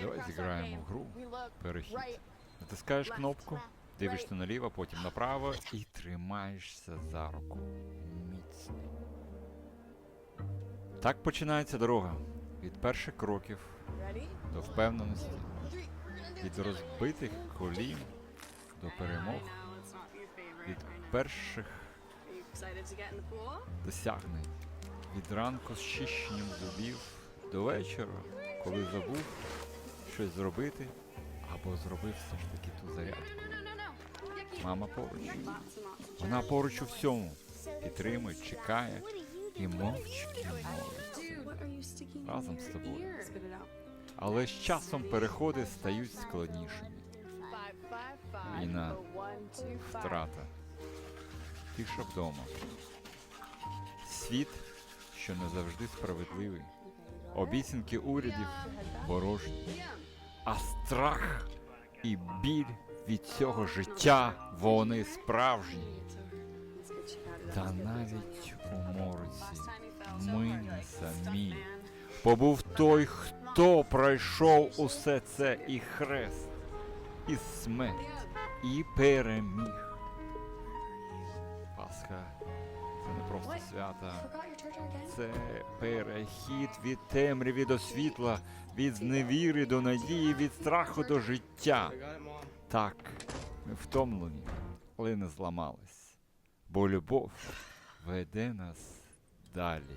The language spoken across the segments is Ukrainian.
Давай зіграємо в гру. Перехід. Натискаєш кнопку, дивишся наліво, потім направо і тримаєшся за руку. Міцно. Так починається дорога. Від перших кроків до впевненості, від розбитих колін до перемог, від перших досягнень, від ранку з чищенням зубів до вечора, коли забув щось зробити або зробив все ж таки ту зарядку. Мама поруч. Вона поруч у всьому. Підтримує, чекає і мовчки молить. Dude, what are you sticking in Разом з тобою. Але з часом переходи стають складнішими. Війна. Втрата. Тиша вдома. Світ, що не завжди справедливий. Обіцянки урядів ворожі. Liam, А страх і біль від цього життя вони справжні. Та навіть у морці ми не самі. Побув той, хто пройшов усе це і хрест, і смерть, і переміг. Пасха це не просто свята. Це перехід від темряви до світла, від зневіри до надії, від страху до життя. Так, ми втомлені, але не зламались. Бо любов веде нас далі.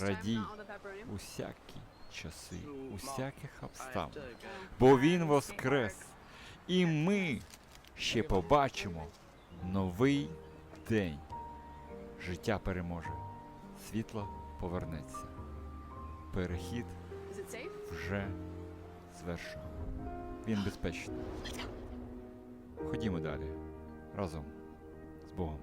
Радій усякі часи, усяких обставин. Бо він воскрес, і ми ще побачимо новий день. Життя переможе, світло повернеться. Перехід вже звершено. Він безпечний. Ходімо далі. Разом з Богом.